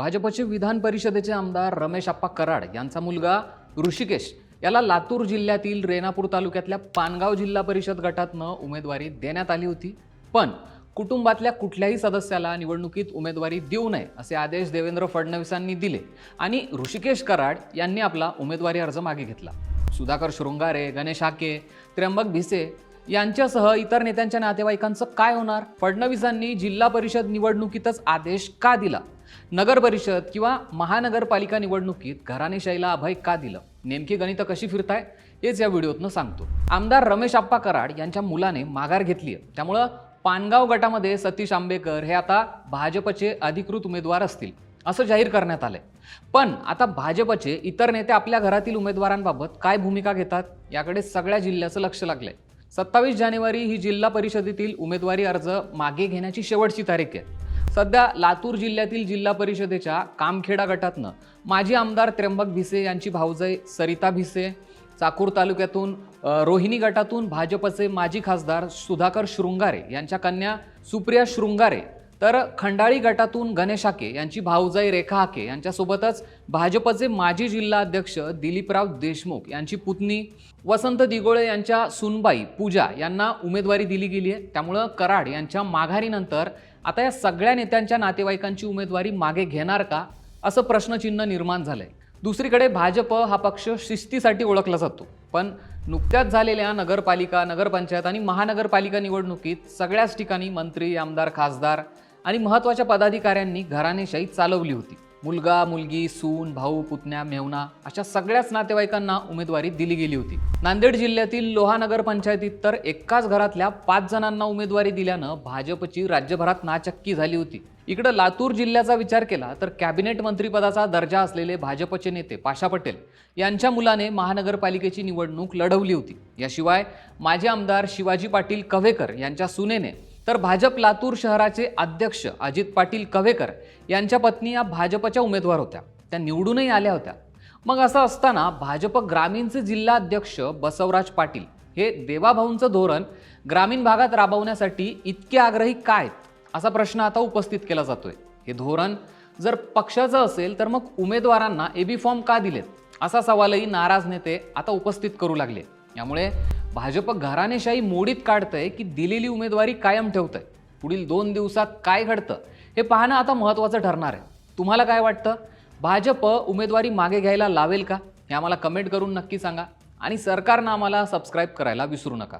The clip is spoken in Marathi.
भाजपचे विधान परिषदेचे आमदार रमेश आप्पा कराड यांचा मुलगा ऋषिकेश याला लातूर जिल्ह्यातील रेणापूर तालुक्यातल्या पानगाव जिल्हा परिषद गटातनं उमेदवारी देण्यात आली होती. पण कुटुंबातल्या कुठल्याही सदस्याला निवडणुकीत उमेदवारी देऊ नये असे आदेश देवेंद्र फडणवीसांनी दिले आणि ऋषिकेश कराड यांनी आपला उमेदवारी अर्ज मागे घेतला. सुधाकर शृंगारे गणेश हाके त्र्यंबक भिसे यांच्यासह इतर नेत्यांच्या नातेवाईकांचं काय होणार? फडणवीसांनी जिल्हा परिषद निवडणुकीतच आदेश का दिला? नगर परिषद किंवा महानगरपालिका निवडणुकीत घराणेशाहीला अभय का दिलं? नेमकी गणितं कशी फिरताय? हेच या व्हिडिओतनं सांगतो. आमदार रमेश आप्पा कराड यांच्या मुलाने माघार घेतली आहे त्यामुळं पानगाव गटामध्ये सतीश आंबेकर हे आता भाजपचे अधिकृत उमेदवार असतील असं जाहीर करण्यात आलंय. पण आता भाजपचे इतर नेते आपल्या घरातील उमेदवारांबाबत काय भूमिका घेतात? याकडे सगळ्या जिल्ह्याचं लक्ष लागलंय. सत्तावीस जानेवारी ही जिल्हा परिषदेतील उमेदवारी अर्ज मागे घेण्याची शेवटची तारीख आहे. सध्या लातूर जिल्ह्यातील जिल्हा परिषदेच्या कामखेडा गटातनं माजी आमदार त्र्यंबक भिसे यांची भाऊजय सरिता भिसे चाकूर तालुक्यातून रोहिणी गटातून भाजपचे माजी खासदार सुधाकर शृंगारे यांच्या कन्या सुप्रिया शृंगारे तर खंडाळी गटातून गणेश हाके यांची भाऊजाई रेखा हाके यांच्यासोबतच भाजपचे माजी जिल्हा अध्यक्ष दिलीपराव देशमुख यांची पुतणी वसंत दिगोळे यांच्या सुनबाई पूजा यांना उमेदवारी दिली गेली आहे. त्यामुळं कराड यांच्या माघारीनंतर आता या सगळ्या नेत्यांच्या नातेवाईकांची उमेदवारी मागे घेणार का असं प्रश्नचिन्ह निर्माण झालं आहे दुसरीकडे भाजप हा पक्ष शिस्तीसाठी ओळखला जातो. पण नुकत्याच झालेल्या नगरपालिका नगरपंचायत आणि महानगरपालिका निवडणुकीत सगळ्याच ठिकाणी मंत्री आमदार खासदार आणि महत्त्वाच्या पदाधिकाऱ्यांनी घराणेशाही चालवली होती. मुलगा मुलगी सून भाऊ पुतण्या मेवना अशा सगळ्याच नातेवाईकांना उमेदवारी दिली गेली होती. नांदेड जिल्ह्यातील लोहा नगर पंचायतीत तर एकाच घरातल्या पाच जणांना उमेदवारी दिल्यानं भाजपची राज्यभरात नाचक्की झाली होती. इकडं लातूर जिल्ह्याचा विचार केला तर कॅबिनेट मंत्रीपदाचा दर्जा असलेले भाजपचे नेते पाशा पटेल यांच्या मुलाने महानगरपालिकेची निवडणूक लढवली होती. याशिवाय माजी आमदार शिवाजी पाटील कव्हेकर यांच्या सुनेने तर भाजप लातूर शहराचे अध्यक्ष अजित पाटील कव्हेकर यांच्या पत्नी या भाजपच्या उमेदवार होत्या. त्या निवडूनही आल्या होत्या. मग असं असताना भाजप ग्रामीणचे जिल्हा अध्यक्ष बसवराज पाटील हे देवाभाऊंचं धोरण ग्रामीण भागात राबवण्यासाठी इतके आग्रही काय असा प्रश्न आता उपस्थित केला जातोय. हे धोरण जर पक्षाचं असेल तर मग उमेदवारांना एबी फॉर्म का दिलेत? असा सवालही नाराज नेते आता उपस्थित करू लागले. यामुळे भाजप घराणेशाही मोडीत काढतंय की दिलेली उमेदवारी कायम ठेवतंय. पुढील दोन दिवसात काय घडतं हे पाहणं आता महत्त्वाचं ठरणार आहे. तुम्हाला काय वाटतं? भाजप उमेदवारी मागे घ्यायला लावेल का? हे आम्हाला कमेंट करून नक्की सांगा. आणि सरकारनं आम्हाला सबस्क्राईब करायला विसरू नका.